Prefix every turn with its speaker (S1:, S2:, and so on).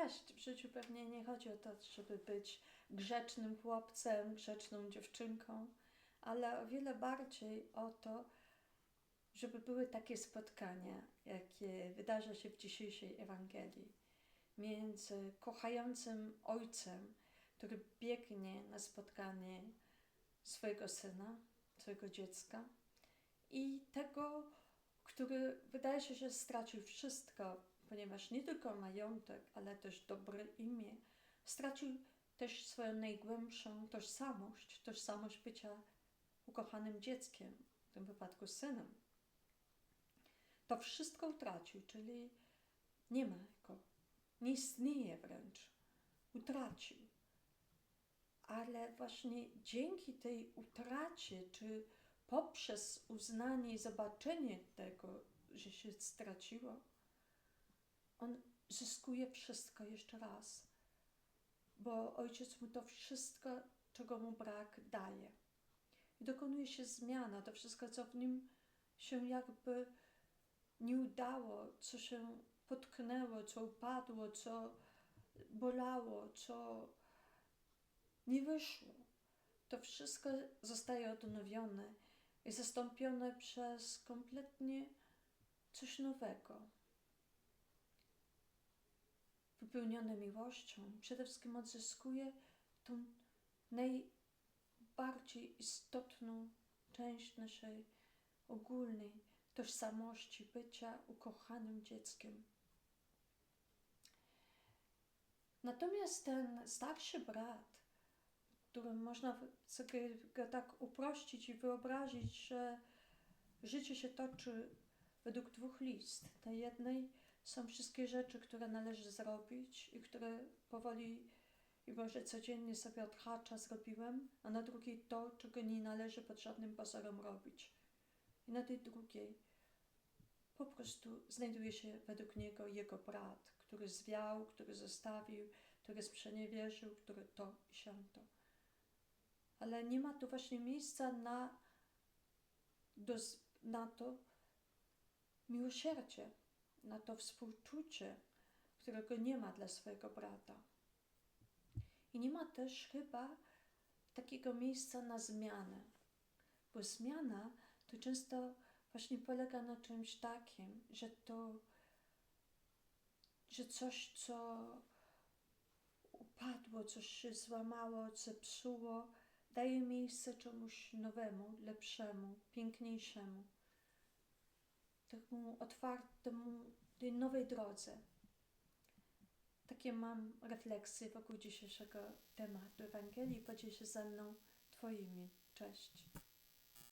S1: Cześć, w życiu pewnie nie chodzi o to, żeby być grzecznym chłopcem, grzeczną dziewczynką, ale o wiele bardziej o to, żeby były takie spotkania, jakie wydarza się w dzisiejszej Ewangelii, między kochającym ojcem, który biegnie na spotkanie swojego syna, swojego dziecka, i tego, który wydaje się, że stracił wszystko, ponieważ nie tylko majątek, ale też dobre imię, stracił też swoją najgłębszą tożsamość, tożsamość bycia ukochanym dzieckiem, w tym wypadku synem. To wszystko utracił, czyli nie ma go, nie istnieje wręcz, utracił. Ale właśnie dzięki tej utracie, czy poprzez uznanie i zobaczenie tego, że się straciło, on zyskuje wszystko jeszcze raz, bo ojciec mu to wszystko, czego mu brak, daje. I dokonuje się zmiana, to wszystko, co w nim się jakby nie udało, co się potknęło, co upadło, co bolało, co nie wyszło. To wszystko zostaje odnowione i zastąpione przez kompletnie coś nowego. Wypełnione miłością, przede wszystkim odzyskuje tą najbardziej istotną część naszej ogólnej tożsamości bycia ukochanym dzieckiem. Natomiast ten starszy brat, którym można sobie go tak uprościć i wyobrazić, że życie się toczy według dwóch list. Tej jednej są wszystkie rzeczy, które należy zrobić i które powoli i może codziennie sobie odhacza zrobiłem, a na drugiej to, czego nie należy pod żadnym pozorem robić. I na tej drugiej po prostu znajduje się według niego jego brat, który zwiał, który zostawił, który sprzeniewierzył, który to i siąto. Ale nie ma tu właśnie miejsca na, do, na to miłosierdzie, na to współczucie, którego nie ma dla swojego brata. I nie ma też chyba takiego miejsca na zmianę, bo zmiana to często właśnie polega na czymś takim, że to, że coś, co upadło, coś się złamało, zepsuło, daje miejsce czemuś nowemu, lepszemu, piękniejszemu, temu otwartemu, tej nowej drodze. Takie mam refleksje wokół dzisiejszego tematu Ewangelii. Podziel się ze mną Twoimi. Cześć.